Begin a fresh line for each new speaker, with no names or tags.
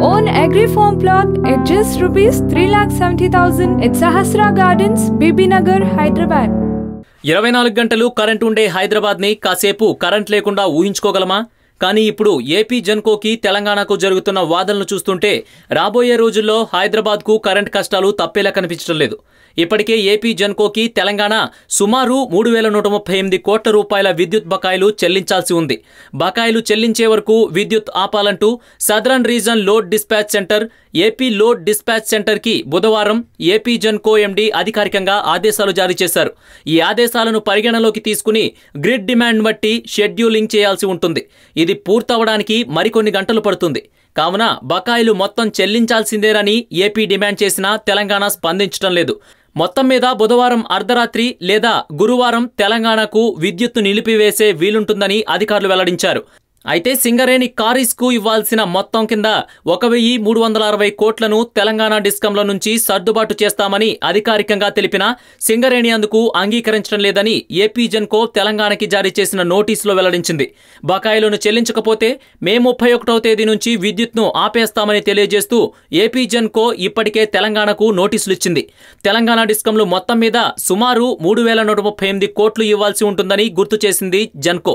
own agri farm plot at just rupees 3,70,000 at Sahasra Gardens, Bibinagar, Hyderabad.
ఇరవై నాలుగు గంటలు current ఉండే హైదరాబాద్ని కాసేపు కరెంట్ లేకుండా ఊహించుకోగలమా కానీ ఇప్పుడు ఏపీ జన్కోకి తెలంగాణకు జరుగుతున్న వాదనలు చూస్తుంటే రాబోయే రోజుల్లో హైదరాబాద్కు కరెంట్ కష్టాలు తప్పేలా కనిపించడం లేదు ఇప్పటికే ఏపీ జన్కోకి తెలంగాణ సుమారు మూడు వేల నూట ముప్పై ఎనిమిది కోట్ల రూపాయల విద్యుత్ బకాయిలు చెల్లించాల్సి ఉంది. బకాయిలు చెల్లించే వరకు విద్యుత్ ఆపాలంటూ southern region load dispatch centre AP load dispatch సెంటర్కి బుధవారం ఏపీ జన్కో ఎండీ అధికారికంగా ఆదేశాలు జారీ చేశారు. ఈ ఆదేశాలను పరిగణలోకి తీసుకుని గ్రిడ్ డిమాండ్ బట్టి షెడ్యూలింగ్ చేయాల్సి ఉంటుంది. ఇది పూర్తవడానికి మరికొన్ని గంటలు పడుతుంది. కావున బకాయిలు మొత్తం చెల్లించాల్సిందేనని ఏపీ డిమాండ్ చేసినా తెలంగాణ స్పందించడం లేదు. మొత్తం మీద బుధవారం అర్ధరాత్రి లేదా గురువారం తెలంగాణకు విద్యుత్తు నిలిపివేసే వీలుంటుందని అధికారులు వెల్లడించారు. అయితే సింగరేణి కారీస్కు ఇవ్వాల్సిన మొత్తం కింద ఒక వెయ్యి మూడు వందల అరవై కోట్లను తెలంగాణ డిస్కంల నుంచి సర్దుబాటు చేస్తామని అధికారికంగా తెలిపిన సింగరేణి అందుకు అంగీకరించడం లేదని ఏపీ జన్కో తెలంగాణకి జారీ చేసిన నోటీసులో వెల్లడించింది. బకాయిలను చెల్లించకపోతే మే ముప్పై ఒకటవ తేదీ నుంచి విద్యుత్ను ఆపేస్తామని తెలియజేస్తూ ఏపీ జన్కో ఇప్పటికే తెలంగాణకు నోటీసులు ఇచ్చింది. తెలంగాణ డిస్కంలు మొత్తం మీద సుమారు మూడు వేల నూట ముప్పై ఎనిమిది కోట్లు ఇవ్వాల్సి ఉంటుందని గుర్తు చేసింది జెన్కో.